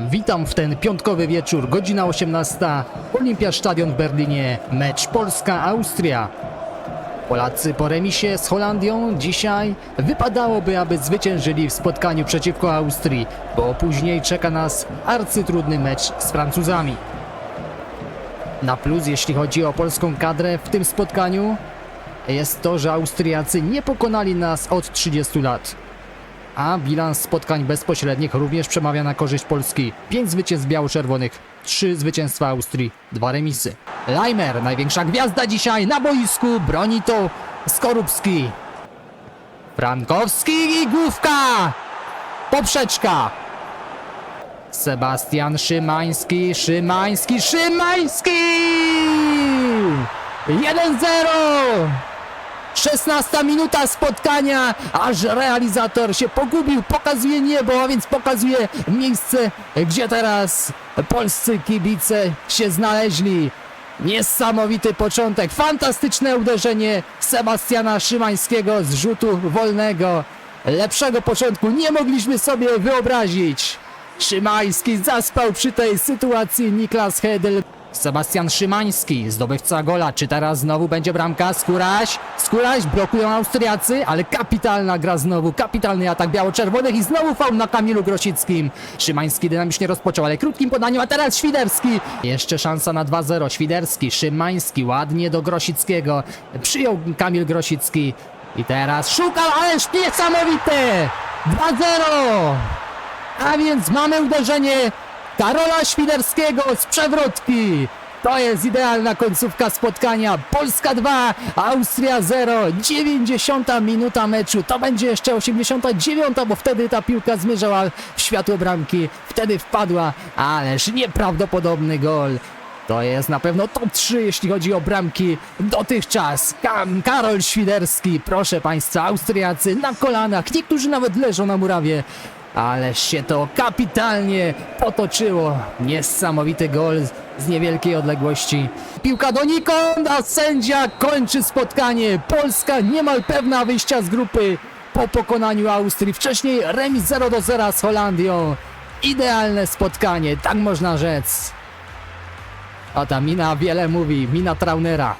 Witam w ten piątkowy wieczór, godzina 18, Olimpia Stadion w Berlinie, mecz Polska-Austria. Polacy po remisie z Holandią dzisiaj wypadałoby, aby zwyciężyli w spotkaniu przeciwko Austrii, bo później czeka nas arcytrudny mecz z Francuzami. Na plus, jeśli chodzi o polską kadrę w tym spotkaniu, jest to, że Austriacy nie pokonali nas od 30 lat. A bilans spotkań bezpośrednich również przemawia na korzyść Polski. 5 zwycięstw biało-czerwonych, 3 zwycięstwa Austrii, 2 remisy. Leimer, największa gwiazda dzisiaj na boisku, broni to Skorupski. Frankowski i główka! Poprzeczka! Sebastian Szymański, Szymański, Szymański! 1-0! 16 minuta spotkania, aż realizator się pogubił, pokazuje niebo, a więc pokazuje miejsce, gdzie teraz polscy kibice się znaleźli. Niesamowity początek, fantastyczne uderzenie Sebastiana Szymańskiego z rzutu wolnego. Lepszego początku nie mogliśmy sobie wyobrazić. Szymański zaspał przy tej sytuacji Niklas Hedel. Sebastian Szymański, zdobywca gola. Czy teraz znowu będzie bramka? Skóraś, Skóraś, blokują Austriacy, ale kapitalna gra znowu, kapitalny atak biało-czerwonych i znowu faul na Kamilu Grosickim. Szymański dynamicznie rozpoczął, ale krótkim podaniu, a teraz Świderski. Jeszcze szansa na 2-0. Świderski, Szymański, ładnie do Grosickiego. Przyjął Kamil Grosicki. I teraz szukał, ależ niesamowite! 2-0! A więc mamy uderzenie Karola Świderskiego z przewrotki. To jest idealna końcówka spotkania. Polska 2, Austria 0. 90 minuta meczu. To będzie jeszcze 89, bo wtedy ta piłka zmierzała w światło bramki. Wtedy wpadła, ależ nieprawdopodobny gol. To jest na pewno top 3, jeśli chodzi o bramki dotychczas. Kam, Karol Świderski, proszę Państwa, Austriacy na kolanach, niektórzy nawet leżą na murawie. Ależ się to kapitalnie potoczyło. Niesamowity gol z niewielkiej odległości. Piłka donikąd, a sędzia kończy spotkanie. Polska niemal pewna wyjścia z grupy po pokonaniu Austrii. Wcześniej remis 0 do 0 z Holandią. Idealne spotkanie, tak można rzec. A ta mina wiele mówi, mina Traunera.